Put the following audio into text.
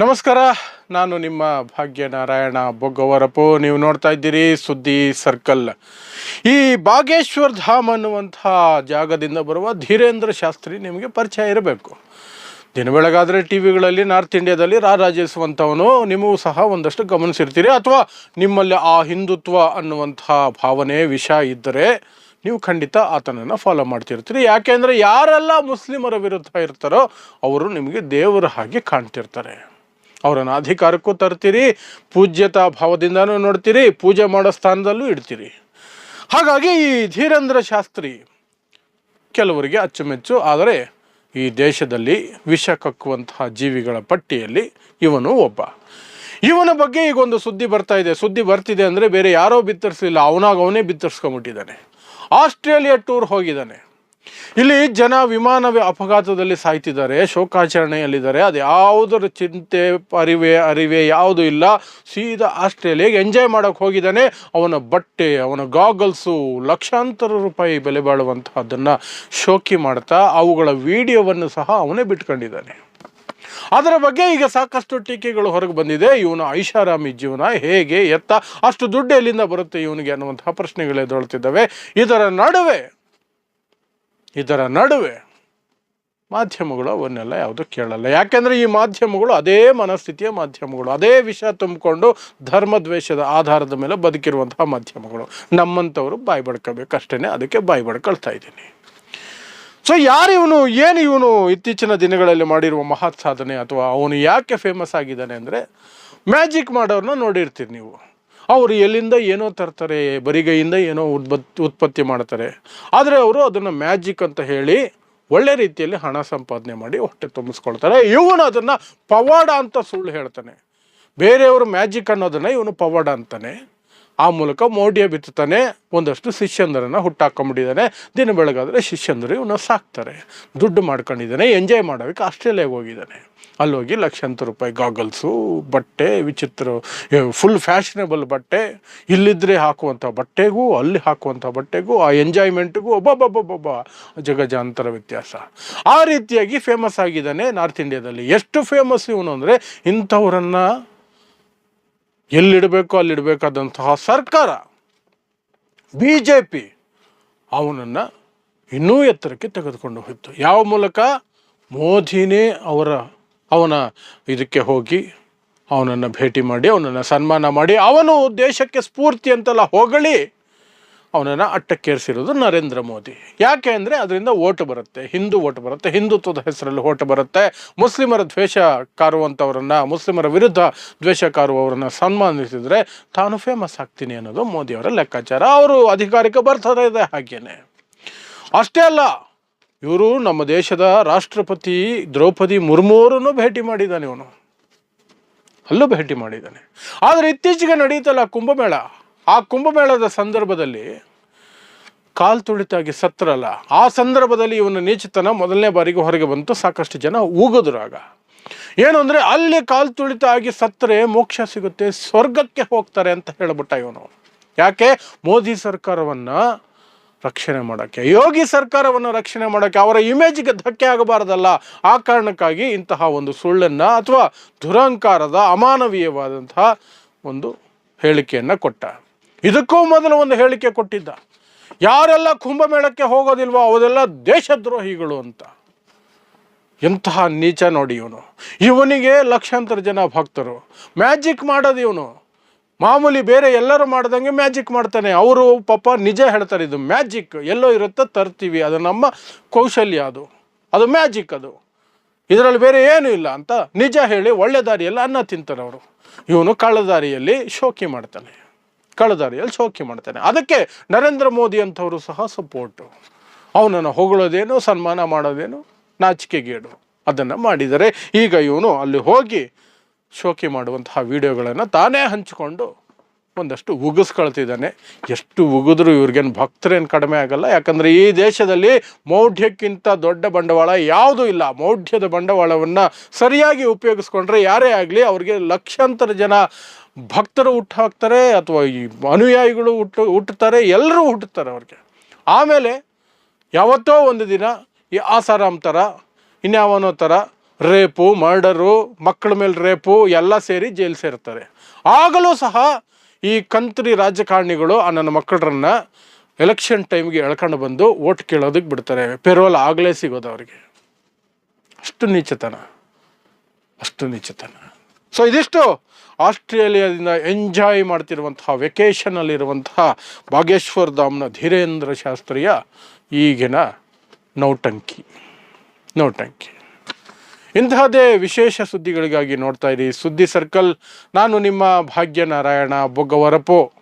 ನಮಸ್ಕಾರ, ನಾನು ನಿಮ್ಮ ಭಾಗ್ಯನಾರಾಯಣ ಬೊಗ್ಗವರಪು. ನೀವು ನೋಡ್ತಾ ಇದ್ದೀರಿ ಸುದ್ದಿ ಸರ್ಕಲ್. ಈ ಬಾಗೇಶ್ವರ್ ಧಾಮ್ ಅನ್ನುವಂಥ ಜಾಗದಿಂದ ಬರುವ ಧೀರೇಂದ್ರ ಶಾಸ್ತ್ರಿ ನಿಮಗೆ ಪರಿಚಯ ಇರಬೇಕು. ದಿನ ಬೆಳಗಾದರೆ ಟಿ ವಿಗಳಲ್ಲಿ ನಾರ್ತ್ ಇಂಡಿಯಾದಲ್ಲಿ ರಾರಾಜಿಸುವಂಥವನು ನಿಮಗೂ ಸಹ ಒಂದಷ್ಟು ಗಮನಿಸಿರ್ತೀರಿ. ಅಥವಾ ನಿಮ್ಮಲ್ಲಿ ಆ ಹಿಂದುತ್ವ ಅನ್ನುವಂಥ ಭಾವನೆ, ವಿಷ ಇದ್ದರೆ ನೀವು ಖಂಡಿತ ಆತನನ್ನು ಫಾಲೋ ಮಾಡ್ತಿರ್ತೀರಿ. ಯಾಕೆಂದರೆ ಯಾರೆಲ್ಲ ಮುಸ್ಲಿಮರ ವಿರುದ್ಧ ಇರ್ತಾರೋ, ಅವರು ನಿಮಗೆ ದೇವರ ಹಾಗೆ ಕಾಣ್ತಿರ್ತಾರೆ. ಅವರನ್ನು ಅಧಿಕಾರಕ್ಕೂ ತರ್ತೀರಿ, ಪೂಜ್ಯತಾ ಭಾವದಿಂದನೂ ನೋಡ್ತೀರಿ, ಪೂಜೆ ಮಾಡೋ ಸ್ಥಾನದಲ್ಲೂ ಇಡ್ತೀರಿ. ಹಾಗಾಗಿ ಈ ಧೀರೇಂದ್ರ ಶಾಸ್ತ್ರಿ ಕೆಲವರಿಗೆ ಅಚ್ಚುಮೆಚ್ಚು, ಆದರೆ ಈ ದೇಶದಲ್ಲಿ ವಿಷ ಕಕ್ಕುವಂತಹ ಜೀವಿಗಳ ಪಟ್ಟಿಯಲ್ಲಿ ಇವನು ಒಬ್ಬ. ಇವನ ಬಗ್ಗೆ ಈಗ ಒಂದು ಸುದ್ದಿ ಬರ್ತಾ ಇದೆ. ಸುದ್ದಿ ಬರ್ತಿದೆ ಅಂದರೆ ಬೇರೆ ಯಾರೋ ಬಿತ್ತರಿಸಲಿಲ್ಲ. ಅವನಾಗ ಅವನೇ ಬಿತ್ತರಿಸ್ಕೊಂಬಿಟ್ಟಿದ್ದಾನೆ ಆಸ್ಟ್ರೇಲಿಯಾ ಟೂರ್ ಹೋಗಿದ್ದಾನೆ. ಇಲ್ಲಿ ಜನ ವಿಮಾನವೇ ಅಪಘಾತದಲ್ಲಿ ಸಾಯ್ತಿದ್ದಾರೆ, ಶೋಕಾಚರಣೆಯಲ್ಲಿದ್ದಾರೆ. ಅದು ಯಾವುದರ ಚಿಂತೆ, ಅರಿವೆ ಅರಿವೆ ಯಾವುದೂ ಇಲ್ಲ. ಸೀದಾ ಆಸ್ಟ್ರೇಲಿಯಾಗೆ ಎಂಜಾಯ್ ಮಾಡೋಕೆ ಹೋಗಿದ್ದಾನೆ. ಅವನ ಬಟ್ಟೆ, ಅವನ ಗಾಗಲ್ಸು ಲಕ್ಷಾಂತರ ರೂಪಾಯಿ ಬೆಲೆ ಬಾಳುವಂತಹದ್ದನ್ನು ಶೋಕಿ ಮಾಡ್ತಾ ಅವುಗಳ ವಿಡಿಯೋವನ್ನು ಸಹ ಅವನೇ ಬಿಟ್ಕೊಂಡಿದ್ದಾನೆ. ಅದರ ಬಗ್ಗೆ ಈಗ ಸಾಕಷ್ಟು ಟೀಕೆಗಳು ಹೊರಗೆ ಬಂದಿದೆ. ಇವನು ಐಷಾರಾಮಿ ಜೀವನ ಹೇಗೆ ಎತ್ತ, ಅಷ್ಟು ದುಡ್ಡು ಎಲ್ಲಿಂದ ಬರುತ್ತೆ ಇವನಿಗೆ ಅನ್ನುವಂತಹ ಪ್ರಶ್ನೆಗಳು ಎದುರುತ್ತಿದ್ದಾವೆ ಇದರ ನಡುವೆ ಇದರ ನಡುವೆ ಮಾಧ್ಯಮಗಳು ಅವನ್ನೆಲ್ಲ ಯಾವುದು ಕೇಳಲ್ಲ. ಯಾಕೆಂದರೆ ಈ ಮಾಧ್ಯಮಗಳು ಅದೇ ಮನಸ್ಥಿತಿಯ ಮಾಧ್ಯಮಗಳು. ಅದೇ ವಿಷಯ ತುಂಬಿಕೊಂಡು ಧರ್ಮದ್ವೇಷದ ಆಧಾರದ ಮೇಲೆ ಬದುಕಿರುವಂತಹ ಮಾಧ್ಯಮಗಳು. ನಮ್ಮಂಥವರು ಬಾಯಿ ಬಡ್ಕೋಬೇಕಷ್ಟೇ ಅದಕ್ಕೆ ಬಾಯಿ ಬಡ್ಕೊಳ್ತಾ ಇದ್ದೀನಿ. ಸೊ ಯಾರು ಇವನು? ಏನು ಇವನು? ಇತ್ತೀಚಿನ ದಿನಗಳಲ್ಲಿ ಮಾಡಿರುವ ಮಹತ್ ಸಾಧನೆ ಅಥವಾ ಅವನು ಯಾಕೆ ಫೇಮಸ್ ಆಗಿದ್ದಾನೆ ಅಂದರೆ ಮ್ಯಾಜಿಕ್ ಮಾಡೋರನ್ನ ನೋಡಿರ್ತೀರಿ ನೀವು. ಅವರು ಎಲ್ಲಿಂದ ಏನೋ ತರ್ತಾರೆ, ಬರಿಗೈಯಿಂದ ಏನೋ ಉತ್ಪತ್ತಿ ಮಾಡ್ತಾರೆ. ಆದರೆ ಅವರು ಅದನ್ನು ಮ್ಯಾಜಿಕ್ ಅಂತ ಹೇಳಿ ಒಳ್ಳೆ ರೀತಿಯಲ್ಲಿ ಹಣ ಸಂಪಾದನೆ ಮಾಡಿ ಹೊಟ್ಟೆ ತುಂಬಿಸ್ಕೊಳ್ತಾರೆ. ಇವನು ಅದನ್ನು ಪವಾಡ ಅಂತ ಸುಳ್ಳು ಹೇಳ್ತಾನೆ. ಬೇರೆಯವರು ಮ್ಯಾಜಿಕ್ ಅನ್ನೋದನ್ನು ಇವನು ಪವಾಡ ಅಂತಾನೆ. ಆ ಮೂಲಕ ಮೋಡಿಯ ಬಿತ್ತುತ್ತಾನೆ. ಒಂದಷ್ಟು ಶಿಷ್ಯಂದರನ್ನು ಹುಟ್ಟಾಕೊಂಡ್ಬಿಟ್ಟಿದ್ದಾನೆ. ದಿನ ಬೆಳಗಾದರೆ ಶಿಷ್ಯಂದರು ಇವನ್ನ ಸಾಕ್ತಾರೆ. ದುಡ್ಡು ಮಾಡ್ಕೊಂಡಿದ್ದಾನೆ, ಎಂಜಾಯ್ ಮಾಡೋದಕ್ಕೆ ಆಸ್ಟ್ರೇಲಿಯಾಗೆ ಹೋಗಿದ್ದಾನೆ. ಅಲ್ಲಿ ಹೋಗಿ ಲಕ್ಷಾಂತರ ರೂಪಾಯಿ ಗಾಗಲ್ಸು ಬಟ್ಟೆ, ವಿಚಿತ್ರ ಫುಲ್ ಫ್ಯಾಷನೇಬಲ್ ಬಟ್ಟೆ ಇಲ್ಲಿದ್ದರೆ ಹಾಕುವಂಥ ಬಟ್ಟೆಗೂ, ಅಲ್ಲಿ ಹಾಕುವಂಥ ಬಟ್ಟೆಗೂ, ಆ ಎಂಜಾಯ್ಮೆಂಟ್ಗೂ ಒಬ್ಬೊಬ್ಬೊಬ್ಬೊಬ್ಬ ಜಗಜಾಂತರ ವ್ಯತ್ಯಾಸ. ಆ ರೀತಿಯಾಗಿ ಫೇಮಸ್ ಆಗಿದ್ದಾನೆ ನಾರ್ತ್ ಇಂಡಿಯಾದಲ್ಲಿ. ಎಷ್ಟು ಫೇಮಸ್ ಇವನು ಅಂದರೆ ಇಂಥವರನ್ನು ಎಲ್ಲಿಡಬೇಕು ಅಲ್ಲಿಡಬೇಕಾದಂತಹ ಸರ್ಕಾರ ಬಿ ಜೆ ಪಿ ಅವನನ್ನು ಇನ್ನೂ ಎತ್ತರಕ್ಕೆ ತೆಗೆದುಕೊಂಡು ಹೋಯಿತು. ಯಾವ ಮೂಲಕ? ಮೋದಿನೇ ಅವರ, ಅವನ ಇದಕ್ಕೆ ಹೋಗಿ ಅವನನ್ನು ಭೇಟಿ ಮಾಡಿ, ಅವನನ್ನು ಸನ್ಮಾನ ಮಾಡಿ, ಅವನು ದೇಶಕ್ಕೆ ಸ್ಫೂರ್ತಿ ಅಂತೆಲ್ಲ ಹೊಗಳಿ ಅವನನ್ನು ಅಟ್ಟಕ್ಕೇರಿಸಿರೋದು ನರೇಂದ್ರ ಮೋದಿ. ಯಾಕೆ ಅಂದರೆ ಅದರಿಂದ ಓಟು ಬರುತ್ತೆ. ಹಿಂದೂ ಓಟು ಬರುತ್ತೆ. ಹಿಂದುತ್ವದ ಹೆಸರಲ್ಲಿ ಓಟು ಬರುತ್ತೆ. ಮುಸ್ಲಿಮರ ದ್ವೇಷ ಕಾರುವಂಥವರನ್ನು ಮುಸ್ಲಿಮರ ವಿರುದ್ಧ ದ್ವೇಷ ಕಾರುವವರನ್ನು ಸನ್ಮಾನಿಸಿದರೆ ತಾನು ಫೇಮಸ್ ಆಗ್ತೀನಿ ಅನ್ನೋದು ಮೋದಿಯವರ ಲೆಕ್ಕಾಚಾರ. ಅವರು ಅಧಿಕಾರಕ್ಕೆ ಬರ್ತಾರೆ ಇದೆ ಹಾಗೇನೆ. ಅಷ್ಟೇ ಅಲ್ಲ, ಇವರು ನಮ್ಮ ದೇಶದ ರಾಷ್ಟ್ರಪತಿ ದ್ರೌಪದಿ ಮುರ್ಮುವರನ್ನು ಭೇಟಿ ಮಾಡಿದ್ದಾನೆ ಇವನು. ಅಲ್ಲೂ ಭೇಟಿ ಮಾಡಿದ್ದಾನೆ. ಆದರೆ ಇತ್ತೀಚೆಗೆ ನಡೆಯುತ್ತಲ್ಲ ಕುಂಭಮೇಳ. ಆ ಕುಂಭಮೇಳದ ಸಂದರ್ಭದಲ್ಲಿ ಕಾಲ್ ತುಳಿತಾಗಿ ಸತ್ರಲ್ಲ ಆ ಸಂದರ್ಭದಲ್ಲಿ ಇವನ ನೀಚತನ ಮೊದಲನೇ ಬಾರಿಗೆ ಹೊರಗೆ ಬಂತು, ಸಾಕಷ್ಟು ಜನ ಊಗಿದ್ರು ಆಗ. ಏನು ಅಂದರೆ ಅಲ್ಲಿ ಕಾಲ್ ತುಳಿತ ಆಗಿ ಸತ್ತರೆ ಮೋಕ್ಷ ಸಿಗುತ್ತೆ, ಸ್ವರ್ಗಕ್ಕೆ ಹೋಗ್ತಾರೆ ಅಂತ ಹೇಳಿಬಿಟ್ಟ ಇವನು. ಯಾಕೆ? ಮೋದಿ ಸರ್ಕಾರವನ್ನು ರಕ್ಷಣೆ ಮಾಡೋಕ್ಕೆ. ಯೋಗಿ ಸರ್ಕಾರವನ್ನು ರಕ್ಷಣೆ ಮಾಡೋಕ್ಕೆ ಅವರ ಇಮೇಜ್ಗೆ ಧಕ್ಕೆ ಆಗಬಾರ್ದಲ್ಲ. ಆ ಕಾರಣಕ್ಕಾಗಿ ಇಂತಹ ಒಂದು ಸುಳ್ಳನ್ನು ಅಥವಾ ದುರಹಂಕಾರದ ಅಮಾನವೀಯವಾದಂತಹ ಒಂದು ಹೇಳಿಕೆಯನ್ನು ಕೊಟ್ಟ. ಇದಕ್ಕೂ ಮೊದಲು ಒಂದು ಹೇಳಿಕೆ ಕೊಟ್ಟಿದ್ದ. ಯಾರೆಲ್ಲ ಕುಂಭಮೇಳಕ್ಕೆ ಹೋಗೋದಿಲ್ವೋ ಅವರೆಲ್ಲ ದೇಶದ್ರೋಹಿಗಳು ಅಂತ. ಎಂತಹ ನೀಚ ನೋಡಿ ಇವನು. ಇವನಿಗೆ ಲಕ್ಷಾಂತರ ಜನ ಭಕ್ತರು. ಮ್ಯಾಜಿಕ್ ಮಾಡೋದು ಇವನು. ಮಾಮೂಲಿ ಬೇರೆ ಎಲ್ಲರೂ ಮಾಡ್ದಂಗೆ ಮ್ಯಾಜಿಕ್ ಮಾಡ್ತಾನೆ. ಅವರು ಪಾಪ ನಿಜ ಹೇಳ್ತಾರೆ, ಇದು ಮ್ಯಾಜಿಕ್. ಎಲ್ಲೋ ಇರುತ್ತೆ ತರ್ತೀವಿ. ಅದು ನಮ್ಮ ಕೌಶಲ್ಯ ಅದು. ಅದು ಮ್ಯಾಜಿಕ್ ಅದು. ಇದರಲ್ಲಿ ಬೇರೆ ಏನೂ ಇಲ್ಲ ಅಂತ ನಿಜ ಹೇಳಿ ಒಳ್ಳೆ ದಾರಿಯಲ್ಲಿ ಅನ್ನ ತಿಂತಾರೆ ಅವರು ಇವನು ಕಳ್ಳದಾರಿಯಲ್ಲಿ ಶೋಕಿ ಮಾಡ್ತಾನೆ. ಕಳ್ಳದಾರಿಯಲ್ಲಿ ಶೋಕಿ ಮಾಡ್ತಾನೆ. ಅದಕ್ಕೆ ನರೇಂದ್ರ ಮೋದಿ ಅಂಥವರು ಸಹ ಸಪೋರ್ಟು ಅವನನ್ನು ಹೊಗಳೋದೇನು, ಸನ್ಮಾನ ಮಾಡೋದೇನು, ನಾಚಿಕೆಗೇಡು. ಅದನ್ನು ಮಾಡಿದರೆ ಈಗ ಇವನು ಅಲ್ಲಿ ಹೋಗಿ ಶೋಕಿ ಮಾಡುವಂತಹ ವಿಡಿಯೋಗಳನ್ನು ತಾನೇ ಹಂಚಿಕೊಂಡು ಒಂದಷ್ಟು ಉಗಿಸ್ಕೊಳ್ತಿದ್ದಾನೆ. ಎಷ್ಟು ಉಗಿದ್ರು ಇವ್ರಿಗೇನು ಭಕ್ತರೇನು ಕಡಿಮೆ ಆಗಲ್ಲ. ಯಾಕಂದರೆ ಈ ದೇಶದಲ್ಲಿ ಮೌಢ್ಯಕ್ಕಿಂತ ದೊಡ್ಡ ಬಂಡವಾಳ ಯಾವುದೂ ಇಲ್ಲ. ಮೌಢ್ಯದ ಬಂಡವಾಳವನ್ನು ಸರಿಯಾಗಿ ಉಪಯೋಗಿಸ್ಕೊಂಡ್ರೆ ಯಾರೇ ಆಗಲಿ ಅವ್ರಿಗೆ ಲಕ್ಷಾಂತರ ಜನ ಭಕ್ತರು ಹುಟ್ಟು ಹಾಕ್ತಾರೆ ಅಥವಾ ಈ ಅನುಯಾಯಿಗಳು ಹುಟ್ಟು ಹುಟ್ಟುತ್ತಾರೆ, ಎಲ್ಲರೂ ಹುಟ್ಟುತ್ತಾರೆ ಅವ್ರಿಗೆ. ಆಮೇಲೆ ಯಾವತ್ತೋ ಒಂದು ದಿನ ಈ ಆಸಾರಾಮ್ ಥರ, ಇನ್ಯಾವನೋ ಥರ ರೇಪು, ಮರ್ಡರು, ಮಕ್ಕಳ ಮೇಲೆ ರೇಪು, ಎಲ್ಲ ಸೇರಿ ಜೈಲು ಸೇರ್ತಾರೆ. ಆಗಲೂ ಸಹ ಈ ಕಂತ್ರಿ ರಾಜಕಾರಣಿಗಳು ಆ ನನ್ನ ಮಕ್ಕಳನ್ನ ಎಲೆಕ್ಷನ್ ಟೈಮ್ಗೆ ಎಳ್ಕೊಂಡು ಬಂದು ಓಟ್ ಕೇಳೋದಕ್ಕೆ ಬಿಡ್ತಾರೆ. ಪೆರೋಲ್ ಆಗಲೇ ಸಿಗೋದು ಅವ್ರಿಗೆ. ಅಷ್ಟು ನೀಚತನ. ಅಷ್ಟು ನೀಚತನ. ಸೊ ಇದಿಷ್ಟು ಆಸ್ಟ್ರೇಲಿಯಾದಿಂದ ಎಂಜಾಯ್ ಮಾಡ್ತಿರುವಂತಹ ವೆಕೇಷನಲ್ಲಿರುವಂತಹ ಭಾಗೇಶ್ವರ್ ಧಾಮ್ನ ಧೀರೇಂದ್ರ ಶಾಸ್ತ್ರಿಯ ಈಗಿನ ನೌಟಂಕಿ. ನೌಟಂಕಿ. ಇಂತಹದೇ ವಿಶೇಷ ಸುದ್ದಿಗಳಿಗಾಗಿ ನೋಡ್ತಾ ಇರಿ. ಸುದ್ದಿ ಸರ್ಕಲ್, ನಾನು ನಿಮ್ಮ ಭಾಗ್ಯನಾರಾಯಣ ಬೊಗ್ಗವರಪು